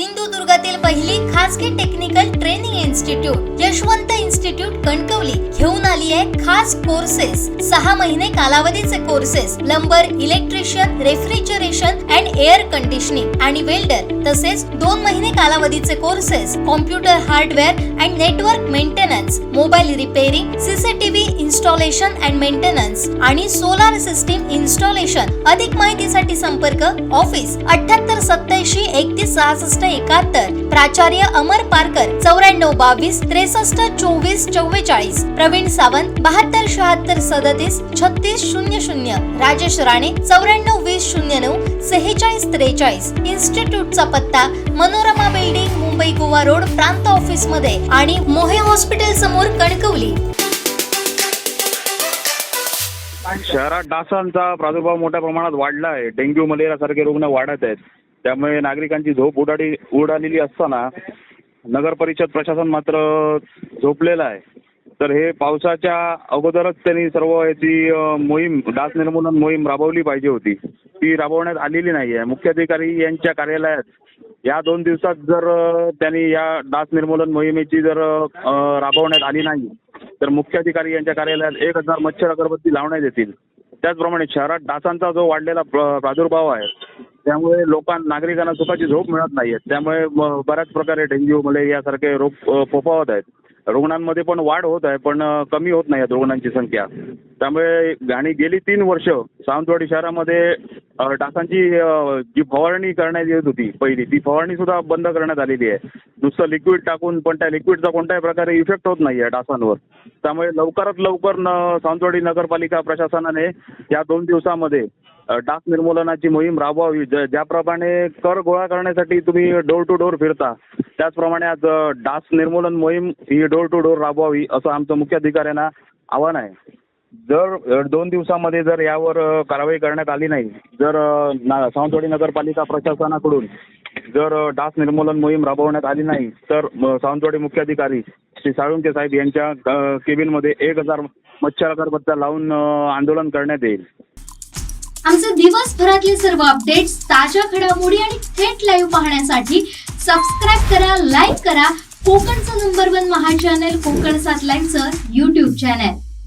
सिंधुदुर्गातील पहिली खासगी technical training institute Yashwant institute Kankavli घेऊन आली आहे खास कोर्सेस सहा महिने कालावधीचे courses plumber electrician refrigeration and air conditioning आणि वेल्डर तसेच दोन महिने कालावधीचे courses computer hardware and network maintenance mobile repairing CCTV installation and maintenance आणि सोलार सिस्टीम इन्स्टॉलेशन अधिक माहितीसाठी संपर्क ऑफिस अठ्याहत्तर सत्याऐंशी एकतीस सहासष्ट एकाहत्तर. प्राचार्य अमर पारकर चौऱ्याण्णव बावीस त्रेसष्ट चोवीस चव्वेचाळीस. प्रवीण सावंत बहात्तर शहात्तर सदतीस छत्तीस शून्य शून्य. राजेश राणे चौऱ्याण्णव वीस शून्य नऊ सेहेचाळीस त्रेचाळीस. इन्स्टिट्यूटचा पत्ता मनोरमा बिल्डिंग मुंबई गोवा रोड प्रांत ऑफिसमध्ये आणि मोहे हॉस्पिटल समोर कणकवली. शहरात डासांचा प्रादुर्भाव मोठ्या प्रमाणात वाढला आहे. डेंग्यू मलेरिया सारखे रुग्ण वाढत आहेत. त्यामुळे नागरिकांची झोप उडाली उडालेली असताना नगर परिषद प्रशासन मात्र झोपलेलं आहे. तर हे पावसाच्या अगोदरच त्यांनी सर्व याची मोहीम डास निर्मूलन मोहीम राबवली पाहिजे होती. ती राबवण्यात आलेली नाही आहे. मुख्याधिकारी यांच्या कार्यालयात या दोन दिवसात जर त्यांनी या डास निर्मूलन मोहिमेची जर राबवण्यात आली नाही तर मुख्याधिकारी यांच्या कार्यालयात एक हजार मच्छर अगरबत्ती लावण्यात येतील. त्याचप्रमाणे शहरात डासांचा जो वाढलेला प्र- प्रादुर्भाव आहे त्यामुळे लोकांना नागरिकांना सुखाची झोप मिळत नाही आहे त्यामुळे म- बऱ्याच प्रकारे डेंग्यू मलेरिया सारखे रोग फोफावत आहेत. रुग्णांमध्ये पण वाढ होत आहे पण कमी होत नाही आहेत रुग्णांची संख्या. त्यामुळे आणि गेली तीन वर्ष सावंतवाडी शहरामध्ये डासांची जी फवारणी करण्यात येत होती पहिली ती फवारणी सुद्धा बंद करण्यात आलेली आहे. नुसतं लिक्विड टाकून पण त्या लिक्विडचा कोणत्याही प्रकारे इफेक्ट होत नाही आहे डासांवर त्यामुळे लवकरात लवकर न सावंतवाडी नगरपालिका प्रशासनाने या दोन दिवसामध्ये डास निर्मूलनाची मोहीम राबवावी. ज- ज्याप्रमाणे कर गोळा करण्यासाठी तुम्ही डोर टू डोर फिरता त्याचप्रमाणे आज डास निर्मूलन मोहीम ही डोर टू डोर राबवावी असं आमचं मुख्याधिकाऱ्यांना आव्हान आहे. जर दोन दिवसामध्ये जर यावर कारवाई करण्यात आली नाही जर ना सावंतवाडी नगरपालिका प्रशासनाकडून जर डास निर्मूलन मोहीम राबवण्यात आली नाही तर सावंतवाडी मुख्याधिकारी श्री साळुंके साहेब यांच्या केबिन केबिनमध्ये एक हजार मच्छर अगरबत्त्या लावून आंदोलन करण्यात येईल. आमचे दिवसभरातले सर्व अपडेट्स ताज्या घडामोडी आणि थेट लाईव्ह पाहण्यासाठी सबस्क्राईब करा लाईक करा. कोकणचं नंबर वन महा चॅनल कोकण सात लाईनचं युट्यूब चॅनल